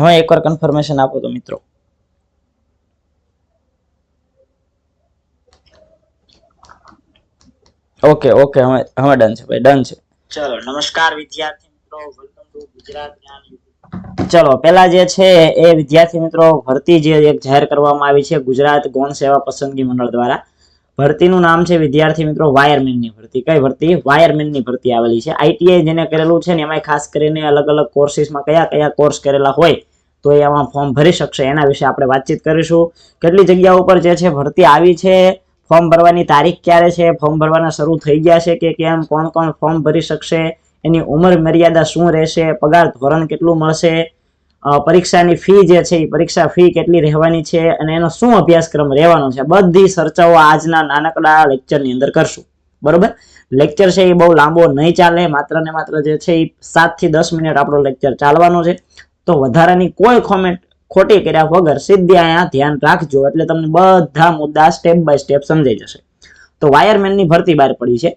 હવે એકવાર કન્ફર્મેશન આપો તો મિત્રો. ઓકે ઓકે હવે હવે ડન છે ભાઈ ડન છે. ચલો નમસ્કાર વિદ્યાર્થી મિત્રો વેલકમ ટુ ગુજરાત જ્ઞાન ચલો પેલા જે છે એ વિદ્યાર્થી મિત્રો ભરતી જે એક જાહેર કરવામાં આવી છે ગુજરાત ગૌણ સેવા પસંદગી મંડળ દ્વારા. ભરતીનું નામ છે વિદ્યાર્થી મિત્રો વાયરમેનની ભરતી. કઈ ભરતી? વાયરમેનની ભરતી આવેલી છે. આઈટીઆઈ જેને કરેલું છે ને એમાં ખાસ કરીને અલગ અલગ કોર્સીસમાં કયા કયા કોર્સ કરેલા હોય તો એ આમાં ફોર્મ ભરી શકશે. એના વિશે આપણે વાતચીત કરીશું. કેટલી જગ્યા ઉપર જે છે ભરતી આવી છે? ફોર્મ ભરવાની તારીખ ક્યારે છે? ફોર્મ ભરવાના શરૂ થઈ ગયા છે કે કેમ? કોણ કોણ ફોર્મ ભરી શકશે? એની ઉંમર મર્યાદા શું રહેશે? પગાર ધોરણ કેટલું મળશે? પરીક્ષાની ફી જે છે, એ પરીક્ષા ફી કેટલી રહેવાની છે? અને એનો શું અભ્યાસક્રમ રહેવાનો છે? બધી ચર્ચાઓ આજના નાનકડા લેક્ચરની અંદર કરશું. બરોબર? લેક્ચર છે એ બહુ લાંબો નહીં ચાલે. માત્ર ને માત્ર જે છે એ સાતથી દસ મિનિટ આપણો લેક્ચર ચાલવાનો છે. તો વધારાની કોઈ કોમેન્ટ ખોટી કર્યા વગર સીધી અહીંયા ધ્યાન રાખજો. એટલે તમને બધા મુદ્દા સ્ટેપ બાય સ્ટેપ સમજાઈ જશે. તો વાયરમેનની ભરતી બહાર પડી છે.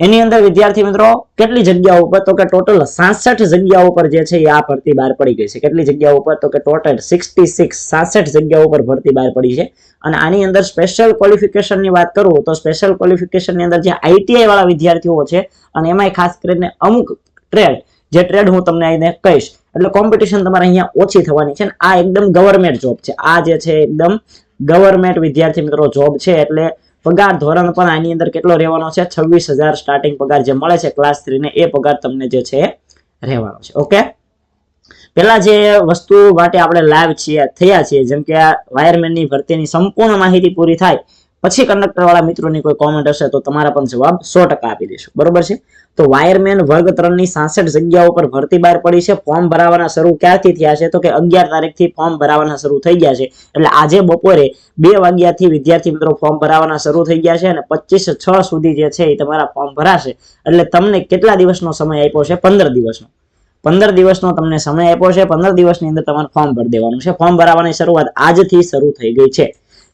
એની અંદર વિદ્યાર્થી મિત્રો, કેટલી જગ્યાઓ ઉપર? તો કે ટોટલ સાસઠ જગ્યાઓ ઉપર જે છે એ આ ભરતી બહાર પડી ગઈ છે. કેટલી જગ્યાઓ ઉપર? તો કે ટોટલ સિક્સટી સિક્સ સાસઠ જગ્યાઓ ઉપર ભરતી બહાર પડી છે. અને આની અંદર સ્પેશિયલ ક્વોલિફિકેશનની વાત કરું તો સ્પેશિયલ ક્વોલિફિકેશનની અંદર જે આઈટીઆઈ વાળા વિદ્યાર્થીઓ છે અને એમાંય ખાસ કરીને અમુક ટ્રેડ જે ટ્રેડ હું તમને અહીં કહીશ. એટલે કોમ્પિટિશન તમારે અહીંયા ઓછી થવાની છે આ એકદમ ગવર્મેન્ટ જોબ છે. આ જે છે એકદમ ગવર્મેન્ટ વિદ્યાર્થી મિત્રો જોબ છે એટલે પગાર ધોરણ પણ આની અંદર કેટલો રહેવાનો છે? છવ્વીસ હજાર સ્ટાર્ટિંગ પગાર જે મળે છે ક્લાસ થ્રી ને એ પગાર તમને જે છે રહેવાનો છે. ઓકે પેલા જે વસ્તુ માટે આપણે લાઈવ છીએ, થયા છીએ, જેમ કે આ વાયરમેનની ભરતીની સંપૂર્ણ માહિતી પૂરી થાય પછી કંડક્ટર વાળા મિત્રોની કોઈ કોમેન્ટ હશે તો તમારા પણ જવાબ સો ટકા આપી દઈશું બરોબર છે? તો વાયરમેન વર્ગ ત્રણની સાસઠ જગ્યાઓ પર ભરતી બહાર પડી છે. ફોર્મ ભરાવાના શરૂ ક્યારથી થયા છે? તો કે અગિયાર તારીખથી ફોર્મ ભરાવાના શરૂ થઈ ગયા છે. એટલે આજે બપોરે બે વાગ્યાથી વિદ્યાર્થી મિત્રો ફોર્મ ભરાવાના શરૂ થઈ ગયા છે અને પચીસ છ સુધી જે છે એ તમારા ફોર્મ ભરાશે. એટલે તમને કેટલા દિવસનો સમય આપ્યો છે? પંદર દિવસનો. પંદર દિવસનો તમને સમય આપ્યો છે. પંદર દિવસની અંદર તમારે ફોર્મ ભરી દેવાનું છે. ફોર્મ ભરાવાની શરૂઆત આજથી શરૂ થઈ ગઈ છે.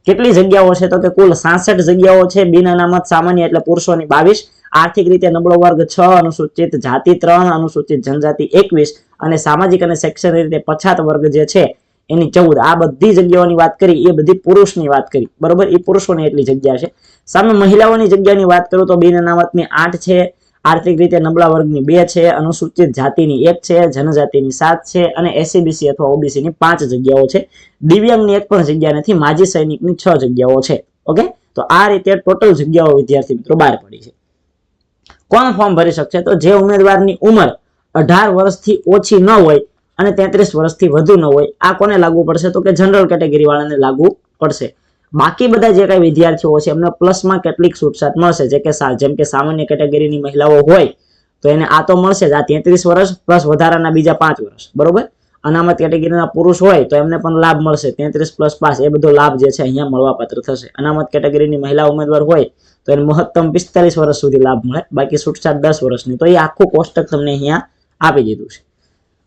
કેટલી જગ્યાઓ છે? તો કે કુલ સાસઠ જગ્યાઓ છે, બિન અનામત સામાન્ય એટલે પુરુષોની બાવીસ. આર્થિક રીતે નબળો વર્ગ છ, અનુસૂચિત જાતિ ત્રણ, અનુસૂચિત જનજાતિ એકવીસ અને સામાજિક અને શૈક્ષણિક રીતે પછાત વર્ગ જે છે, એની ચૌદ. આ બધી જગ્યાઓની વાત કરી, એ બધી પુરુષની વાત કરી. બરોબર? એ પુરુષોની એટલી જગ્યા છે. સામે મહિલાઓની જગ્યાની વાત કરું તો બિન અનામતની આઠ છે આર્થિક રીતે નબળા વર્ગની બે છે, અનુસૂચિત જાતિની એક છે, જનજાતિની સાત છે અને એસીબીસી અથવા ઓબીસીની પાંચ જગ્યાઓ છે. દિવ્યાંગની એક પણ જગ્યા નથી, માજી સૈનિકની છ જગ્યાઓ છે. ઓકે? તો આ રીતે ટોટલ જગ્યાઓ વિદ્યાર્થી મિત્રો બહાર પડી છે. કોણ ફોર્મ ભરી શકશે? તો જે ઉમેદવારની ઉંમર અઢાર વર્ષથી ઓછી ન હોય અને તેત્રીસ વર્ષથી વધુ ન હોય, આ કોને લાગુ પડશે? તો કે જનરલ કેટેગરી વાળાને લાગુ પડશે. બાકી બધા જે કઈ વિદ્યાર્થીઓ છે, એમને પ્લસમાં કેટલીક છૂટછાટ મળશે? જે કે જેમ કે સામાન્ય કેટેગરીની મહિલાઓ હોય, તો એને આ તો મળશે જ. આ તેત્રીસ વર્ષ પ્લસ વધારાના બીજા પાંચ વર્ષ. બરોબર? અનામત કેટેગરીના પુરુષ હોય, તો એમને પણ લાભ મળશે. તેત્રીસ પ્લસ પાંચ, એ બધો લાભ જે છે, અહીંયા મળવાપાત્ર થશે. અનામત કેટેગરીની મહિલા ઉમેદવાર હોય, તો એને મહત્તમ પિસ્તાલીસ વર્ષ સુધી લાભ મળે. બાકી છૂટછાટ દસ વર્ષની. તો એ આખું કોષ્ટક તમને અહીંયા આપી દીધું છે.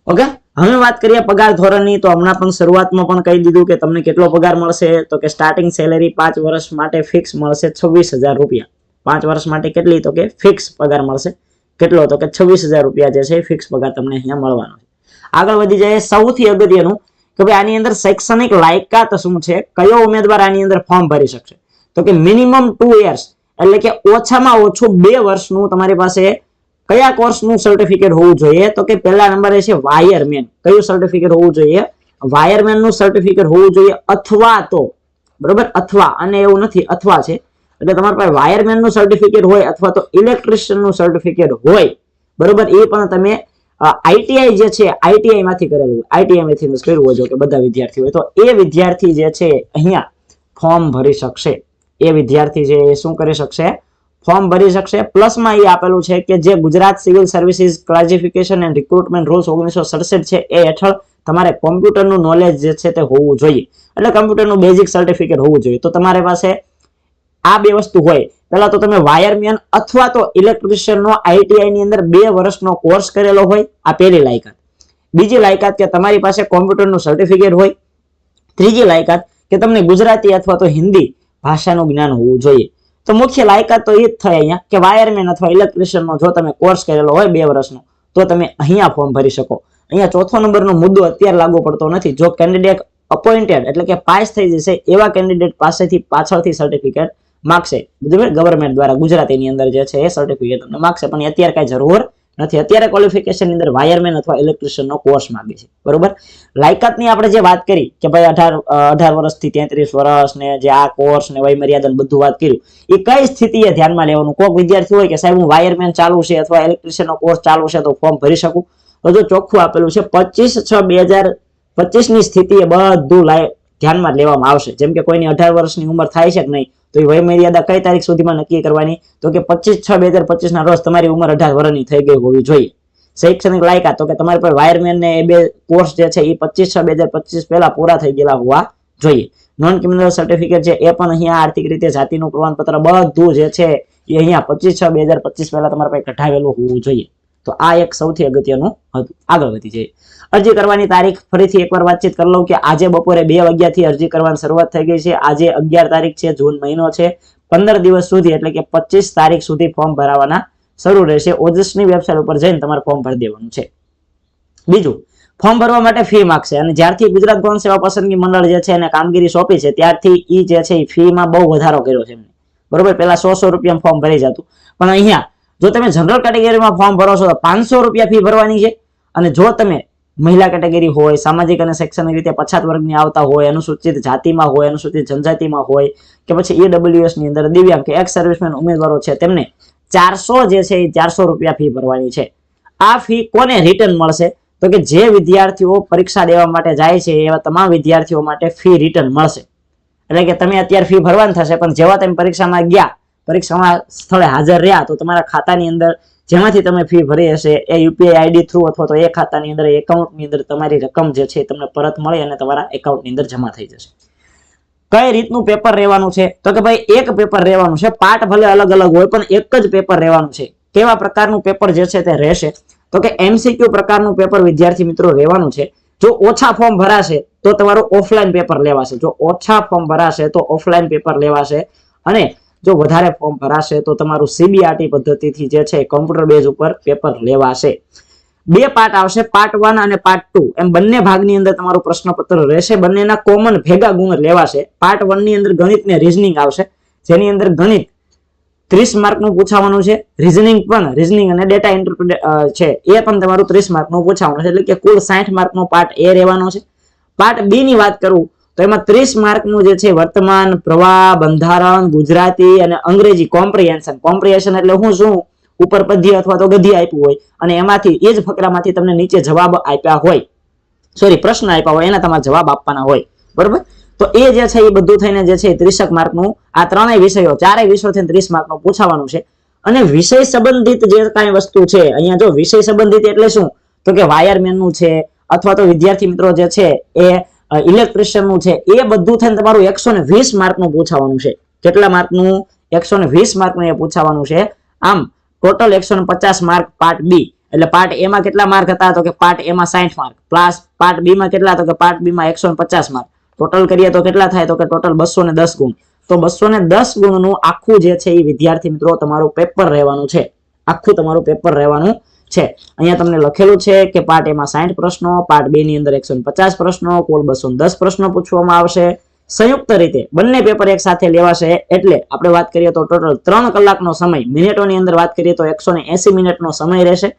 ઓકે? હવે વાત કરીએ પગાર ધોરણની, તો હમણાં પણ શરૂઆતમાં પણ કહી દીધું કે તમને કેટલો પગાર મળશે, તો કે સ્ટાર્ટિંગ સેલેરી પાંચ વર્ષ માટે ફિક્સ મળશે છવ્વીસ હજાર રૂપિયા. પાંચ વર્ષ માટે કેટલી? તો કે ફિક્સ પગાર મળશે. કેટલો? તો કે છવ્વીસ હજાર રૂપિયા જે છે ફિક્સ પગાર તમને અહીંયા મળવાનો છે. આગળ વધી જાય સૌથી અગત્યનું કે ભાઈ આની અંદર શૈક્ષણિક લાયકાત શું છે? કયો ઉમેદવાર આની અંદર ફોર્મ ભરી શકશે? તો કે મિનિમમ ટુ યર્સ એટલે કે ઓછામાં ઓછું બે વર્ષનું તમારી પાસે કયા કોર્સનું સર્ટિફિકેટ હોવું જોઈએ? તો કે પહેલા નંબરે છે વાયરમેન. કયું સર્ટિફિકેટ હોવું જોઈએ? વાયરમેનનું સર્ટિફિકેટ હોવું જોઈએ અથવા તો, બરોબર? અથવા, અને એવું નથી, અથવા છે. એટલે તમારા પાસે વાયરમેનનું સર્ટિફિકેટ હોય અથવા તો ઇલેક્ટ્રિશિયનનું સર્ટિફિકેટ હોય, બરોબર? એ પણ તમે આઈટીઆઈ જે છે આઈટીઆઈ માંથી કરેલું હોય. આઈટીઆઈ માંથી કર્યું હોય જો કે બધા વિદ્યાર્થી હોય. તો એ વિદ્યાર્થી જે છે અહીંયા ફોર્મ ભરી શકશે. એ વિદ્યાર્થી છે એ શું કરી શકશે? ફોર્મ ભરી શકશે. પ્લસમાં એ આપેલું છે કે જે Gujarat civil services classification and recruitment rules ઓગણીસો સડસઠ છે એ હેઠળ તમારે કોમ્પ્યુટરનું નોલેજ જે છે તે હોવું જોઈએ. એટલે કોમ્પ્યુટરનું બેઝિક સર્ટિફિકેટ હોવું જોઈએ. તો તમારી પાસે આ બે વસ્તુ હોય. પહેલા તો તમે વાયરમેન અથવા તો ઇલેક્ટ્રિશિયન નો આઈટીઆઈ ની અંદર બે વર્ષનો કોર્સ કરેલો હોય, આ પહેલી લાયકાત. બીજી લાયકાત કે તમારી પાસે કોમ્પ્યુટરનું સર્ટિફિકેટ હોય. ત્રીજી લાયકાત કે તમને ગુજરાતી અથવા તો હિન્દી ભાષાનું જ્ઞાન હોવું જોઈએ. તો મુખ્ય લાયકાત તો એ જ થાય અહીંયા, કે વાયરમેન અથવા ઇલેક્ટ્રિશિયનનો જો તમે કોર્સ કરેલો હોય બે વર્ષનો, તો તમે અહીંયા ફોર્મ ભરી શકો. અહીંયા ચોથો નંબરનો મુદ્દો અત્યારે લાગુ પડતો નથી. જો કેન્ડિડેટ અપોઇન્ટેડ એટલે કે પાસ થઈ જશે, એવા કેન્ડિડેટ પાસેથી પાછળથી સર્ટિફિકેટ માગશે. ગવર્મેન્ટ દ્વારા ગુજરાતીની અંદર જે છે એ સર્ટિફિકેટ તમને માગશે. પણ અત્યારે કઈ જરૂર નથી. અત્યારે ક્વોલિફિકેશન અંદર વાયરમેન અથવા ઇલેક્ટ્રિશિયન નો કોર્સ માંગે છે. બરોબર? લાયકાતની આપણે જે વાત કરી કે ભાઈ અઢાર અઢાર વર્ષથી તેત્રીસ વર્ષ ને જે આ કોર્સ ને વય મર્યાદા બધું વાત કર્યું, એ કઈ સ્થિતિએ ધ્યાનમાં લેવાનું? કોઈક વિદ્યાર્થી હોય કે સાહેબ હું વાયરમેન ચાલુ છે અથવા ઇલેક્ટ્રિશિયન નો કોર્સ ચાલુ છે તો ફોર્મ ભરી શકું? તો ચોખ્ખું આપેલું છે, પચીસ છ બે હજાર પચીસની સ્થિતિએ બધું લાય, ધ્યાનમાં લેવામાં આવશે. જેમ કે કોઈની અઢાર વર્ષની ઉંમર થાય છે કે નહીં તો એ વય મર્યાદા કઈ તારીખ સુધીમાં નક્કી કરવાની? તો કે પચીસ છ બે હજાર પચીસ ના રોજ તમારી ઉંમર અઢાર વર્ષની થઈ ગઈ હોવી જોઈએ. શૈક્ષણિક લાયકાત, તો કે તમારી પાસે વાયરમેન ને એ બે કોર્સ જે છે, એ પચીસ છ બે હજાર પચીસ પહેલા પૂરા થઈ ગયેલા હોવા જોઈએ. નોન ક્રિમિનલ સર્ટિફિકેટ છે, એ પણ અહીંયા આર્થિક રીતે જાતિનું પ્રમાણપત્ર બધું જે છે, એ અહીંયા પચીસ છ બે હજાર પચીસ પહેલા તમારા પાસે કઢાવેલું હોવું જોઈએ. તો આ એક સૌથી અગત્યનું હતું. આગળ વધી જઈએ. અરજી કરવાની તારીખ ફરીથી એકવાર વાતચીત કરી લઉં કે આજે બપોરે બે વાગ્યાથી અરજી કરવાની શરૂઆત થઈ ગઈ છે. આજે અગિયાર તારીખ છે, જૂન મહિનો છે. પંદર દિવસ સુધી એટલે કે પચીસ તારીખ સુધી ફોર્મ ભરાવાના શરૂ રહેશે. ઓજસની વેબસાઇટ ઉપર જઈને તમારે ફોર્મ ભરી દેવાનું છે. બીજું, ફોર્મ ભરવા માટે ફી માગશે અને જ્યારથી ગુજરાત ગૌણ સેવા પસંદગી મંડળ જે છે એને કામગીરી સોંપી છે, ત્યારથી ઈ જે છે એ ફીમાં બહુ વધારો કર્યો છે બરોબર? પેલા સો સો રૂપિયા ફોર્મ ભરી જતું. પણ અહીંયા જો તમે જનરલ કેટેગરીમાં ફોર્મ ભરો છો તો પાંચસો રૂપિયા ફી ભરવાની છે. અને જો તમે મહિલા કેટેગરી હોય, સામાજિક અને શૈક્ષણિક રીતે પછાત વર્ગની આવતા હોય, અનુસૂચિત જાતિમાં હોય, અનુસૂચિત જનજાતિમાં હોય કે પછી ઈડબ્લ્યુએસની અંદર દિવ્યાંગ કે એક્સ સર્વિસમેન ઉમેદવારો છે, તેમને ચારસો જે છે એ ચારસો રૂપિયા ફી ભરવાની છે. આ ફી કોને રિટર્ન મળશે? તો કે જે વિદ્યાર્થીઓ પરીક્ષા દેવા માટે જાય છે, એવા તમામ વિદ્યાર્થીઓ માટે ફી રિટર્ન મળશે. એટલે કે તમે અત્યારે ફી ભરવાની થશે, પણ જેવા તમે પરીક્ષામાં ગયા પરીક્ષામાં સ્થળે હાજર રહ્યા તો તમારા ખાતાની અંદર જેમાંથી તમે ફી ભરી હશે એ યુપીઆઈ આઈડી થ્રુ અથવા તો એ ખાતાની અંદર એકાઉન્ટની અંદર તમારી રકમ જે છે તમને પરત મળે અને તમારા એકાઉન્ટની અંદર જમા થઈ જશે. કઈ રીતનું પેપર રહેવાનું છે? તો કે ભાઈ એક પેપર રહેવાનું છે પાર્ટ ભલે અલગ અલગ હોય પણ એક જ પેપર રહેવાનું છે. કેવા પ્રકારનું પેપર જે છે તે રહેશે? તો કે એમસીક્યુ પ્રકારનું પેપર વિદ્યાર્થી મિત્રો રહેવાનું છે. જો ઓછા ફોર્મ ભરાશે તો તમારું ઓફલાઈન પેપર લેવાશે. જો ઓછા ફોર્મ ભરાશે તો ઓફલાઈન પેપર લેવાશે. અને જો વધારે ફોર્મ ભરાશે તો તમારું સીબીઆરટી પદ્ધતિથી જે છે કોમ્પ્યુટર બેઝ ઉપર પેપર લેવાશે. બે પાર્ટ આવશે પાર્ટ વન અને પાર્ટ ટુ એમ બંને ભાગની અંદર તમારું પ્રશ્નપત્ર રહેશે. બંનેના કોમન ભેગા ગુણ લેવાશે. પાર્ટ વનની અંદર ગણિત ને રીઝનિંગ આવશે. જેની અંદર ગણિત ત્રીસ માર્કનું પૂછાવાનું છે. રીઝનિંગ પણ રીઝનિંગ અને ડેટા ઇન્ટરપ્રિટ છે. એ પણ તમારું ત્રીસ માર્કનું પૂછાવાનું છે. એટલે કે કુલ સાઠ માર્કનો પાર્ટ એ રહેવાનો છે. પાર્ટ બી ની વાત કરું તો એમાં ત્રીસ માર્કનું જે છે વર્તમાન, પ્રવાહ, બંધારણ, ગુજરાતી અને અંગ્રેજી કોમ્પ્રિહેન્શન કોમ્પ્રિહેન્શન એટલે હું શું? ઉપર પદ્ય અથવા તો ગદ્ય આપ્યું હોય. અને એમાંથી એ જ ફકરામાંથી તમને નીચે જવાબ આપ્યા હોય. સોરી પ્રશ્ન આપ્યા હોય, એના તમારે જવાબ આપવાના હોય. બરોબર? તો એ જે છે એ બધું થઈને જે છે ત્રીસક માર્કનું, આ ત્રણેય વિષયો, ચારેય વિષયોથી ત્રીસ માર્કનું પૂછાવાનું છે. અને વિષય સંબંધિત જે કાંઈ વસ્તુ છે, અહીંયા જો વિષય સંબંધિત એટલે શું? તો કે વાયરમેનનું છે, અથવા તો વિદ્યાર્થી મિત્રો જે છે એ ઇલેક્ટ્રિશિયનનું છે, એ બધું થઈને તમારું એકસો ને વીસ માર્કનું પૂછાવાનું છે. કેટલા માર્કનું? એકસો ને વીસ માર્કનું એ પૂછાવાનું છે. આમ ટોટલ એકસો ને પચાસ માર્ક પાર્ટ બી એટલે પાર્ટ એ માં કેટલા માર્ક હતા? તો કે પાર્ટ એ માં સાઠ માર્ક. પ્લસ પાર્ટ બી માં કેટલા? તો કે પાર્ટ બી માં એકસો ને પચાસ માર્ક. ટોટલ કરીએ તો કેટલા થાય? તો કે ટોટલ બસો ને દસ ગુણ. તો બસો ને દસ ગુણનું આખું જે છે એ વિદ્યાર્થી મિત્રો તમારું પેપર રહેવાનું છે. આખું તમારું પેપર રહેવાનું છે. અહીંયા તમને લખેલું છે કે પાર્ટ એમાં સાઠ પ્રશ્નો પાર્ટ બે ની અંદર એકસો પચાસ પ્રશ્નો, કુલ બસો દસ પ્રશ્નો પૂછવામાં આવશે. સંયુક્ત રીતે બંને પેપર એક સાથે લેવાશે એટલે આપણે વાત કરીએ તો ટોટલ ત્રણ કલાકનો સમય, મિનિટોની અંદર વાત કરીએ તો એકસો ને એસી મિનિટનો સમય રહેશે.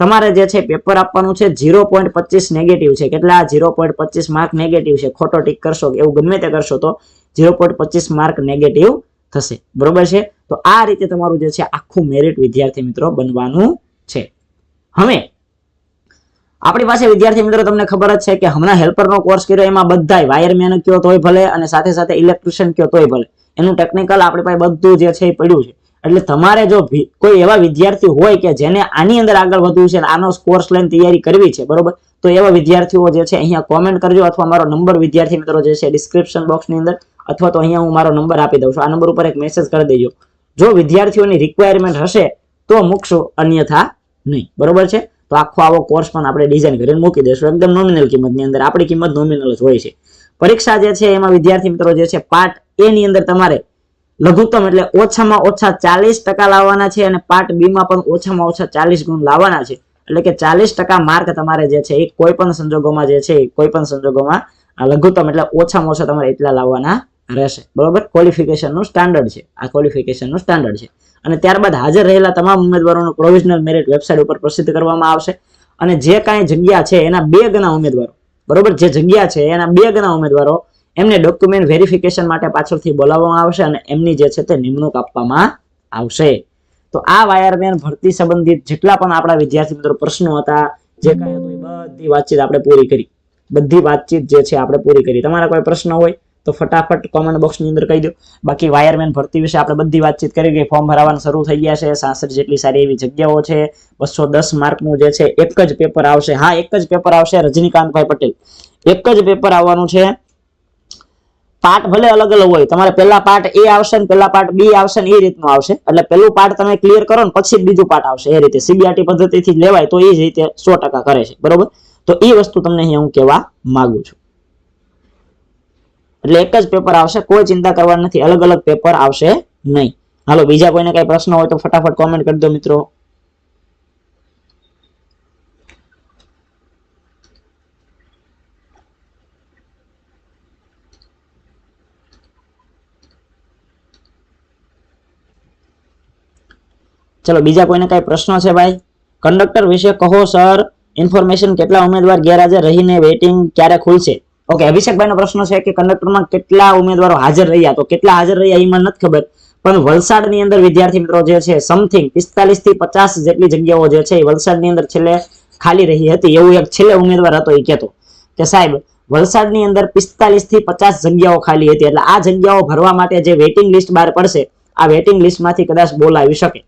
તમારે જે છે પેપર આપવાનું છે ઝીરો પોઈન્ટ પચીસ નેગેટિવ છે. કેટલા? ઝીરો પોઈન્ટ પચીસ માર્ક નેગેટિવ છે. ખોટો ટીક કરશો એવું ગમે તે કરશો તો ઝીરો પોઈન્ટ પચીસ માર્ક નેગેટિવ થશે. બરોબર છે? તો આ રીતે તમારું જે છે આખું મેરિટ વિદ્યાર્થી મિત્રો બનવાનું હવે આપણી પાસે વિદ્યાર્થી મિત્રો, તમને ખબર જ છે કે હમણાં હેલ્પરનો કોર્સ કર્યો, એમાં બધાય વાયરમેન કયો તોય ભલે અને સાથે સાથે ઇલેક્ટ્રિશિયન કયો તોય ભલે. એનું ટેકનિકલ આપણી પાસે બધું જે છે એ પડ્યું છે. એટલે તમારે જો કોઈ એવા વિદ્યાર્થી હોય કે જેને આની અંદર આગળ વધવું છે આનો કોર્સ લઈને તૈયારી કરવી છે, બરોબર? તો એવા વિદ્યાર્થીઓ જે છે, અહીંયા કોમેન્ટ કરજો અથવા મારો નંબર વિદ્યાર્થી મિત્રો જે છે ડિસ્ક્રિપ્શન બોક્સની અંદર, અથવા તો અહીંયા હું મારો નંબર આપી દઉં છું. આ નંબર ઉપર એક મેસેજ કરી દેજો. જો વિદ્યાર્થીઓની રિક્વાયરમેન્ટ હશે, તો મૂકશું. અન્યથા નહીં. બરોબર છે? તો આખો આવો કોર્સ પણ આપણે ડિઝાઇન કરીને મૂકી દઈશું એકદમ નોમિનલ કિંમતની અંદર. આપણી કિંમત નોમિનલ જ હોય છે. પરીક્ષા જે છે એમાં વિદ્યાર્થી મિત્રો જે છે પાર્ટ એ ની અંદર તમારે લઘુત્તમ એટલે ઓછામાં ઓછા ચાલીસ ટકા લાવવાના છે અને પાર્ટ બી માં પણ ઓછામાં ઓછા ચાલીસ ગુણ લાવવાના છે. એટલે કે ચાલીસ ટકા માર્ક તમારે જે છે એ કોઈ પણ સંજોગોમાં જે છે કોઈ પણ સંજોગોમાં લઘુત્તમ એટલે ઓછામાં ઓછા તમારે એટલા લાવવાના રહેશે. બરોબર? ક્વોલિફિકેશનનું સ્ટાન્ડર્ડ છે. આ ક્વોલિફિકેશનનું સ્ટાન્ડર્ડ છે. અને ત્યારબાદ હાજર રહેલા તમામ ઉમેદવારોનું પ્રોવિઝનલ મેરિટ વેબસાઇટ ઉપર પ્રસિદ્ધ કરવામાં આવશે. અને જે કાંઈ જગ્યા છે, એના બે ગણા ઉમેદવારો, બરોબર? જે જગ્યા છે, એના બે ગણા ઉમેદવારો, એમને ડોક્યુમેન્ટ વેરિફિકેશન માટે પાછળથી બોલાવવામાં આવશે અને એમની જે છે તે નિમણૂક આપવામાં આવશે. તો આ વાયરમેન ભરતી સંબંધિત જેટલા પણ આપણા વિદ્યાર્થી મિત્રો પ્રશ્નો હતા, જે કાંઈ હતું એ બધી વાતચીત આપણે પૂરી કરી. બધી વાતચીત જે છે આપણે પૂરી કરી. તમારા કોઈ પ્રશ્ન હોય તો ફટાફટ કોમેન્ટ બોક્સની અંદર કહી દો. બાકી વાયરમેન ભરતી વિશે આપણે બધી વાતચીત કરી ગઈ ફોર્મ ભરાવાનું શરૂ થઈ ગયા છે સાસઠ જેટલી સારી એવી જગ્યાઓ છે, બસો દસ માર્કનું જે છે, એક જ પેપર આવશે. હા, એક જ પેપર આવશે રજનીકાંતભાઈ પટેલ. એક જ પેપર આવવાનું છે. પાર્ટ ભલે અલગ અલગ હોય, તમારે પહેલા પાર્ટ એ આવશે ને પહેલા પાર્ટ બી આવશે ને એ રીતનું આવશે. એટલે પહેલું પાર્ટ તમે ક્લિયર કરો ને પછી બીજું પાર્ટ આવશે. એ રીતે સીબીઆરટી પદ્ધતિથી લેવાય, તો એ જ રીતે સો ટકા કરે છે. બરોબર? તો એ વસ્તુ તમને અહીંયા હું કહેવા માંગુ છું. એટલે એક જ પેપર આવશે, કોઈ ચિંતા કરવાની નથી, અલગ અલગ પેપર આવશે નહીં. હાલો, બીજા કોઈને કઈ પ્રશ્ન હોય તો ફટાફટ કોમેન્ટ કરી દો મિત્રો. ચલો, બીજા કોઈને કઈ પ્રશ્નો છે ભાઈ? કંડક્ટર વિશે કહો સર ઇન્ફોર્મેશન કેટલા ઉમેદવાર ગેરહાજર રહીને વેઇટિંગ ક્યારે ખુલશે? ઓકે, અભિષેકભાઈનો પ્રશ્ન છે કે કંડક્ટરમાં કેટલા ઉમેદવારો હાજર રહ્યા? તો કેટલા હાજર રહ્યા એમાં નથી ખબર, પણ વલસાડની અંદર વિદ્યાર્થી મિત્રો જે છે સમથિંગ પિસ્તાલીસથી પચાસ જેટલી જગ્યાઓ જે છે એ વલસાડની અંદર છેલ્લે ખાલી રહી હતી. એવું એક છેલ્લે ઉમેદવાર હતો એ કહેતો કે સાહેબ, વલસાડની અંદર પિસ્તાલીસથી પચાસ જગ્યાઓ ખાલી હતી. એટલે આ જગ્યાઓ ભરવા માટે જે વેઇટિંગ લિસ્ટ બહાર પડશે, આ વેઇટિંગ લિસ્ટમાંથી કદાચ બોલાવી શકે.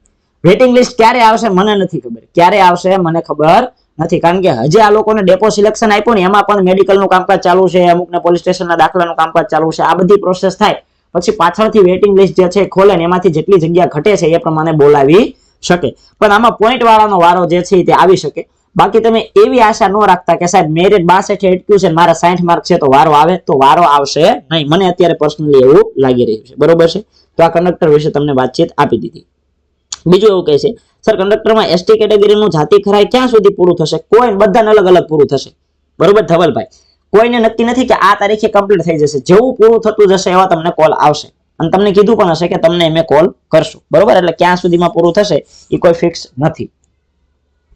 વેઇટિંગ લિસ્ટ ક્યારે આવશે મને નથી ખબર. ક્યારે આવશે મને ખબર નથી. કારણ કે હજી આ લોકોને ડેપો સિલેક્શન આપ્યું ને, એમાં પણ મેડિકલનું કામકાજ ચાલુ છે, અમુકને પોલીસ સ્ટેશનના દાખલાનું કામકાજ ચાલુ છે. આ બધી પ્રોસેસ થાય. પછી પાછળથી વેઇટિંગ લિસ્ટ જે છે ખોલે ને, એમાંથી જેટલી જગ્યા ઘટે છે એ પ્રમાણે બોલાવી શકે. પણ આમાં પોઈન્ટ વાળાનો વારો જે છે તે આવી શકે. બાકી તમે એવી આશા ન રાખતા કે સાહેબ મેરિટ બાસઠ એટક્યું છે મારા સાઠ માર્ક છે તો વારો આવે, તો વારો આવશે નહીં. મને અત્યારે પર્સનલી એવું લાગી રહ્યું છે. બરોબર છે? તો આ કંડક્ટર વિશે તમને વાતચીત આપી દીધી. બીજું એવું કહે છે સર, કંડક્ટરમાં એસટી કેટેગરીનું જાતિ ખરાઈ ક્યાં સુધી પૂરું થશે? કોઈ બધાને અલગ અલગ પૂરું થશે. બરોબર, ધવલભાઈ? કોઈને નક્કી નથી કે આ તારીખે કમ્પ્લીટ થઈ જશે. જેવું પૂરું થતું જશે એવા તમને કોલ આવશે. અને તમને કીધું પણ હશે કે તમને અમે કોલ કરશું. બરોબર? એટલે ક્યાં સુધીમાં પૂરું થશે એ કોઈ ફિક્સ નથી.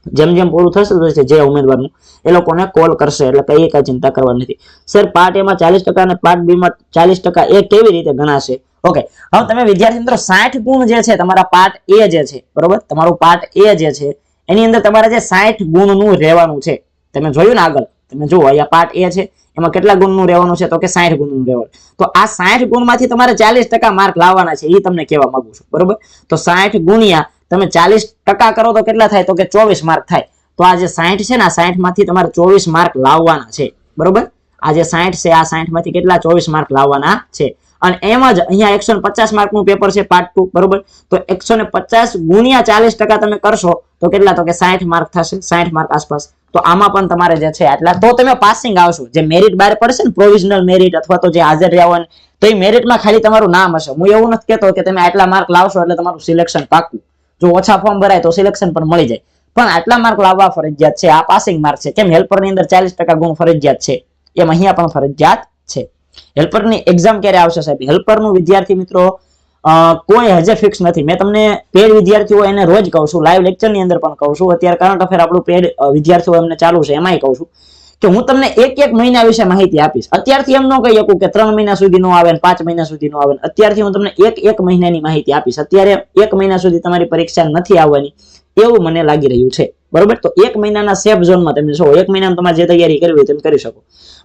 જેમ જેમ પૂરું થશે થશે. જે ઉમેદવારનું. એ લોકોને કોલ કરશે. એટલે કઈ કઈ ચિંતા કરવાની નથી. સર પાર્ટ એમાં ચાલીસ ટકા અને પાર્ટ બીમાં ચાલીસ ટકા એ કેવી રીતે ગણાશે? ઓકે હવે તમે વિદ્યાર્થી મિત્રો સાઠ ગુણ જે છે તમારા પાર્ટ એ જે છે, બરોબર? તમારો પાર્ટ એ જે છે, એની અંદર તમારે જે સાઠ ગુણનું રહેવાનું છે, તમે જોયું ને આગળ? તમે જુઓ, અહીંયા પાર્ટ એ છે, એમાં કેટલા ગુણનું રહેવાનું છે? તો કે સાઠ ગુણનું રહેવાનું. તો આ સાઠ ગુણમાંથી તમારે ચાલીસ ટકા માર્ક લાવવાના છે એ તમને કહેવા માંગુ છું, બરોબર? તો સાઠ ગુણ્યા, તમે ચાલીસ ટકા કરો તો કેટલા થાય? તો કે ચોવીસ માર્ક થાય. તો આ જે સાઠ છે ને, આ સાઠમાંથી તમારે ચોવીસ માર્ક લાવવાના છે, બરોબર? આ જે સાઠ છે, આ સાઠમાંથી કેટલા ચોવીસ માર્ક લાવવાના છે? અને એમ જ અહીંયા એકસો ને પચાસ માર્કનું પેપર છે પાર્ટ ટુ બરોબર? તો એકસો ને પચાસ ગુણ્યા ચાલીસ ટકા તમે કરશો, તો કેટલા? તો કે સાઠ માર્ક થશે, સાઠ માર્ક આસપાસ. તો આમાં પણ તમારે જે છે, આટલા, તો તમે પાસિંગ આવશો. જે મેરિટ બહાર પડશે ને પ્રોવિઝનલ મેરિટ અથવા તો જે હાજર રહ્યા હોય તો એ મેરિટમાં ખાલી તમારું નામ હશે. હું એવું નથી કહેતો કે તમે આટલા માર્ક લાવશો એટલે તમારું સિલેક્શન પાકું જો ઓછા ફોર્મ ભરાય તો સિલેક્શન પણ મળી જાય. પણ આટલા માર્ક લાવવા ફરજિયાત છે. આ પાસિંગ માર્ક છે. કેમ? હેલ્પરની અંદર ચાલીસ ટકા ગુણ ફરજિયાત છે. એમ અહીંયા પણ ફરજિયાત હેલ્પરની એક્ઝામ ક્યારે આવશે સાહેબ? હેલ્પરનું વિદ્યાર્થી મિત્રો કોઈ હજે ફિક્સ નથી. મેં તમને પેડ વિદ્યાર્થીઓ એને રોજ કહું છું. લાઈવ લેક્ચરની અંદર પણ કહું છું. અત્યારે કરંટ અફેર આપણું પેડ વિદ્યાર્થીઓ એમને ચાલુ છે, એમાંય કહું છું. કે હું તમને એક એક મહિના વિશે માહિતી આપીશ. અત્યારથી એમ ન કહી શકું કે ત્રણ મહિના સુધી નો આવે પાંચ મહિના સુધી નો આવે અત્યારથી હું તમને એક એક મહિનાની માહિતી આપીશ. અત્યારે એક મહિના સુધી તમારી પરીક્ષા નથી આવવાની એવું મને લાગી રહ્યું છે. બરોબર? તો એક મહિનાના સેફ ઝોનમાં તમે છો એક મહિનામાં તમારે જે તૈયારી કરવી તમે કરી શકો.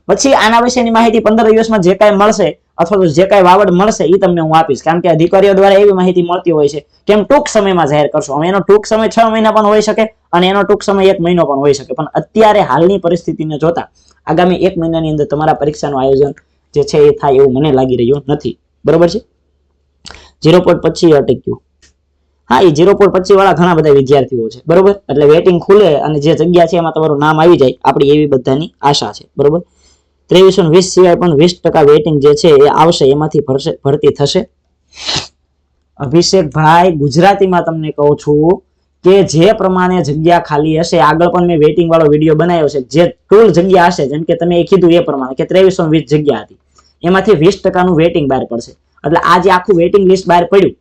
પછી આના વિશેની માહિતી પંદર દિવસમાં જે કાંઈ મળશે અથવા તો જે કાંઈ વાવડ મળશે એ તમને હું આપીશ. કારણ કે અધિકારીઓ દ્વારા એવી માહિતી મળતી હોય છે કેમ ટૂંક સમયમાં જાહેર કરશો. હવે એનો ટૂંક સમય છ મહિના પણ હોઈ શકે અને એનો ટૂંક સમય એક મહિનો પણ હોઈ શકે. પણ અત્યારે હાલની પરિસ્થિતિને જોતા આગામી એક મહિનાની અંદર તમારા પરીક્ષાનું આયોજન જે છે એ થાય એવું મને લાગી રહ્યું નથી. બરોબર છે? ઝીરો પોઈન્ટ પછી અટક્યું હા, એ ઝીરો પોઈન્ટ પચીસ વાળા ઘણા બધા વિદ્યાર્થીઓ છે, બરોબર? એટલે વેટિંગ ખુલે અને જે જગ્યા છે એમાં તમારું નામ આવી જાય, આપણી એવી બધાની આશા છે, બરોબર? ત્રેવીસો વીસ સિવાય પણ વીસ ટકા વેટિંગ જે છે એ આવશે, એમાંથી ભરતી થશે. અભિષેક ભાઈ, ગુજરાતીમાં તમને કહું છું કે જે પ્રમાણે જગ્યા ખાલી હશે, આગળ પણ મેં વેટિંગ વાળો વીડિયો બનાવ્યો છે, જે ટોલ જગ્યા હશે, જેમ કે તમે એ કીધું એ પ્રમાણે કે ત્રેવીસો વીસ જગ્યા હતી, એમાંથી વીસ ટકાનું વેટિંગ બહાર પડશે. એટલે આ જે આખું વેટિંગ લિસ્ટ બહાર પડ્યું.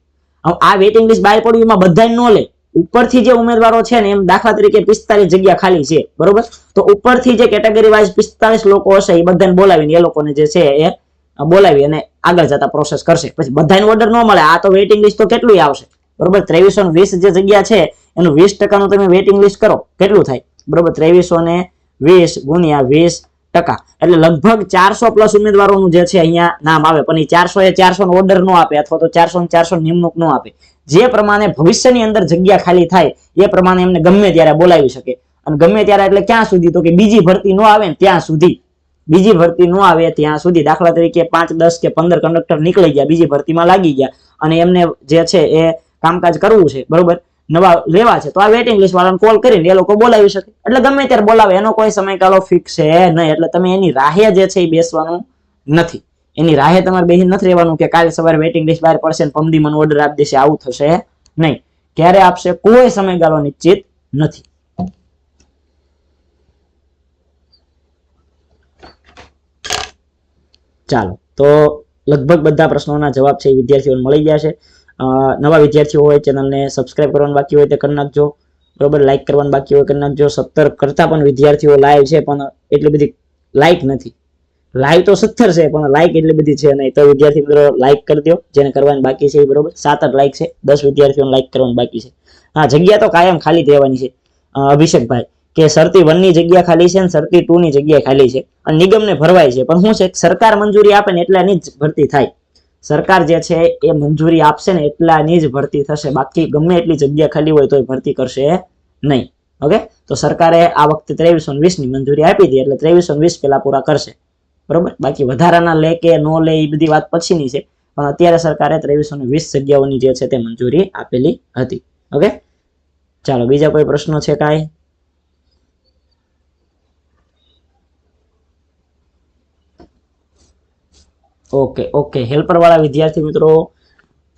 આ વેઇટિંગ લિસ્ટ બહાર પડ્યું એમાં બધા ન લે. ઉપરથી જે ઉમેદવારો છે ને એમ દાખલા તરીકે પિસ્તાલીસ જગ્યા ખાલી છે, બરોબર? તો ઉપરથી જે કેટેગરી વાઇઝ પિસ્તાલીસ લોકો હશે, એ બધાને બોલાવીને, એ લોકોને જે છે એ બોલાવી અને આગળ જતા પ્રોસેસ કરશે. પછી બધાને ઓર્ડર ન મળે, આ તો વેઇટિંગ લિસ્ટ તો કેટલું આવશે, બરોબર? ત્રેવીસો વીસ જે જગ્યા છે, એનું વીસ ટકાનું તમે વેઇટિંગ લિસ્ટ કરો, કેટલું થાય? બરોબર? ત્રેવીસો ને વીસ ગુણ્યા વીસ ટકા. એટલે લગભગ ચારસો પ્લસ ઉમેદવારોનું જે છે અહીંયા નામ આવે. પણ એ ચારસો એ ચારસો નો ઓર્ડર નો આપે અથવા તો ચારસો ને ચારસો નિમણૂક નો આપે. જે પ્રમાણે ભવિષ્યની અંદર જગ્યા ખાલી થાય, એ પ્રમાણે એમને ગમે ત્યારે બોલાવી શકે. અને ગમે ત્યારે એટલે ક્યાં સુધી? તો કે બીજી ભરતી ન આવે ને ત્યાં સુધી. બીજી ભરતી ન આવે ત્યાં સુધી. દાખલા તરીકે પાંચ, દસ કે પંદર કંડક્ટર નીકળી ગયા, બીજી ભરતીમાં લાગી ગયા. અને એમને જે છે એ કામકાજ કરવું છે. બરોબર? નવા લેવા છે, તો આ વેટિંગ લિસ્ટ વાળાને કોલ કરીને એ લોકો બોલાવી શકે. એટલે ગમે ત્યારે બોલાવે, એનો કોઈ સમયગાળો ફિક્સ છે નહીં. એટલે તમે એની રાહે જે છે એ બેસવાનું નથી. એની રાહે તમારે બેસી નથી રહેવાનું કે કાલે સવારે વેટિંગ લિસ્ટ બહાર પડશે પમદી મને ઓર્ડર આપી દેશે, આવું થશે નહીં. ક્યારે આપશે? કોઈ સમયગાળો નિશ્ચિત નથી. ચાલો, તો લગભગ બધા પ્રશ્નોના જવાબ છે એ વિદ્યાર્થીઓને મળી ગયા છે. નવા વિદ્યાર્થીઓ હોય, ચેનલને સબસ્ક્રાઇબ કરવાનું બાકી હોય તે કરી નાખજો. બરોબર લાઇક કરવાનું બાકી હોય કરી નાખજો. સત્તર કરતા પણ વિદ્યાર્થીઓ લાઈવ છે, પણ એટલી બધી લાઇક નથી. લાઈવ તો સત્તર છે, પણ લાઇક એટલી બધી છે નહીં. તો વિદ્યાર્થી મિત્રો લાઇક કરી દો, જેને કરવાની બાકી છે એ બરોબર. સાત આઠ લાઇક છે, દસ વિદ્યાર્થીઓને લાઇક કરવાનું બાકી છે. હા, જગ્યા તો કાયમ ખાલી રહેવાની છે અભિષેકભાઈ. કે સરતી વનની જગ્યા ખાલી છે ને સરતી ટુ ની જગ્યા ખાલી છે. અને નિગમને ભરવાય છે. પણ શું છે, સરકાર મંજૂરી આપે ને એટલાની જ ભરતી થાય. સરકાર જે છે એ મંજૂરી આપશે ને એટલાની જ ભરતી થશે. બાકી ગમે એટલી જગ્યા ખાલી હોય તોય ભરતી કરશે નહીં. ઓકે? તો સરકારે આ વખતે ત્રેવીસો વીસની મંજૂરી આપી હતી એટલે ત્રેવીસો વીસ પેલા પૂરા કરશે. બરોબર? બાકી વધારાના લે કે નો લે એ બધી વાત પછીની છે. પણ અત્યારે સરકારે ત્રેવીસો વીસ જગ્યાઓની જે છે તે મંજૂરી આપેલી હતી. ઓકે? ચાલો, બીજા કોઈ પ્રશ્નો છે કાંઈ? Okay okay. હેલ્પરવાળા વિદ્યાર્થી મિત્રો,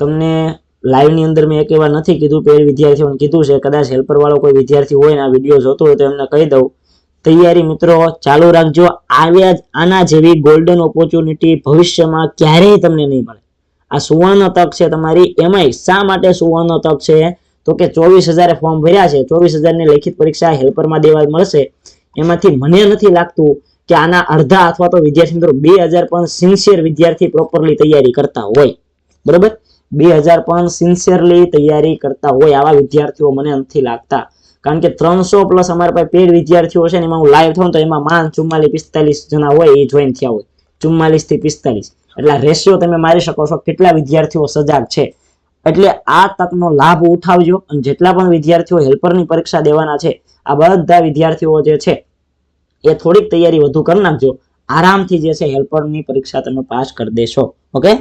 તમને લાઈવની અંદર મેં એક એવા નથી કીધું પેલ વિદ્યાર્થીઓને કીધું છે. કદાચ હેલ્પરવાળો કોઈ વિદ્યાર્થી હોય ને આ વીડિયો જોતો હોય તો એમને કહી દઉં. તૈયારી મિત્રો, ચાલુ રાખજો. આવ્યા આના જેવી ગોલ્ડન ઓપોર્ચ્યુનિટી ભવિષ્યમાં ક્યારેય તમને નહીં મળે. આ સુવર્ણ તક છે તમારી. એમાંય શા માટે સુવર્ણ તક છે? તો કે ચોવીસ હજારે ફોર્મ ભર્યા છે. ચોવીસ હજારની લેખિત પરીક્ષા હેલ્પરમાં દેવા મળશે. એમાંથી મને નથી લાગતું કે આના અડધા અથવા તો વિદ્યાર્થી મિત્રો બે પણ સિન્સિયર વિદ્યાર્થી પ્રોપરલી તૈયારી કરતા હોય. બરોબર? બે પણ સિન્સિયરલી તૈયારી કરતા હોય આવા વિદ્યાર્થીઓ મને નથી લાગતા. કારણ કે ત્રણસો પ્લસ અમારા પાસે પેડ વિદ્યાર્થીઓ છે ને એમાં હું લાઈવ થાઉં તો એમાં માન ચુમ્માલીસ પિસ્તાલીસ જણા હોય એ જોઈન થયા હોય. ચુમ્માલીસથી પિસ્તાલીસ. એટલે રેશિયો તમે મારી શકો છો કેટલા વિદ્યાર્થીઓ સજાગ છે. એટલે આ તકનો લાભ ઉઠાવજો અને જેટલા પણ વિદ્યાર્થીઓ હેલ્પરની પરીક્ષા દેવાના છે, આ બધા વિદ્યાર્થીઓ જે છે એ થોડીક તૈયારી વધુ કરી નાખજો. આરામથી જે છે હેલ્પરની પરીક્ષા તમે પાસ કરી દેશો. ઓકે?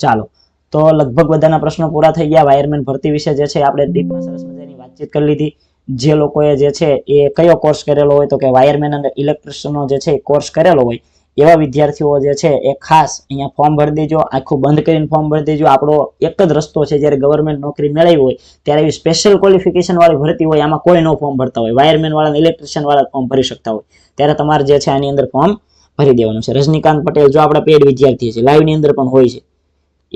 ચાલો. તો લગભગ બધાના પ્રશ્નો પૂરા થઈ ગયા. વાયરમેન ભરતી વિશે જે છે આપણે ડીપમાં સરસ મજાની વાતચીત કરી લીધી. જે લોકોએ જે છે એ કયો કોર્સ કરેલો હોય તો કે વાયરમેન અને ઇલેક્ટ્રિશિયનનો જે છે કોર્સ કરેલો હોય. એવા વિદ્યાર્થીઓ જે છે, એ ખાસ અહીંયા ફોર્મ ભરી દેજો. આખું બંધ કરીને ફોર્મ ભરી દેજો. આપણો એક જ રસ્તો છે, જ્યારે ગવર્મેન્ટ નોકરી મેળવી હોય, ત્યારે એવી સ્પેશિયલ ક્વોલિફિકેશન વાળી ભરતી હોય, આમાં કોઈ નો ફોર્મ ભરતા હોય. વાયરમેન વાળા ઇલેક્ટ્રિશિયન વાળા ફોર્મ ભરી શકતા હોય. ત્યારે તમારે જે છે, આની અંદર ફોર્મ ભરી દેવાનું છે. રજનીકાંત પટેલ જો આપણા પેડ વિદ્યાર્થી છે લાઈવની અંદર પણ હોય છે.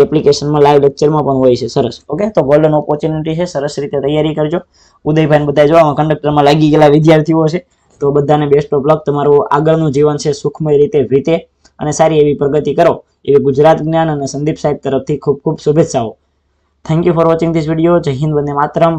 એપ્લિકેશનમાં લાઈવ લેક્ચરમાં પણ હોય છે, સરસ. ઓકે તો ગોલ્ડન ઓપોર્ચ્યુનિટી છે, સરસ રીતે તૈયારી કરજો. ઉદયભાઈ બધા જો કંડક્ટરમાં લાગી ગયેલા વિદ્યાર્થીઓ છે. તો બધાને બેસ્ટ ઓફ લક તમારું આગળનું જીવન છે સુખમય રીતે વીતે અને સારી એવી પ્રગતિ કરો. એવી ગુજરાત જ્ઞાન અને સંદીપ સાહેબ તરફથી ખૂબ ખૂબ શુભેચ્છાઓ. Thank you for watching this video જય હિન્દ, વંદે માતરમ.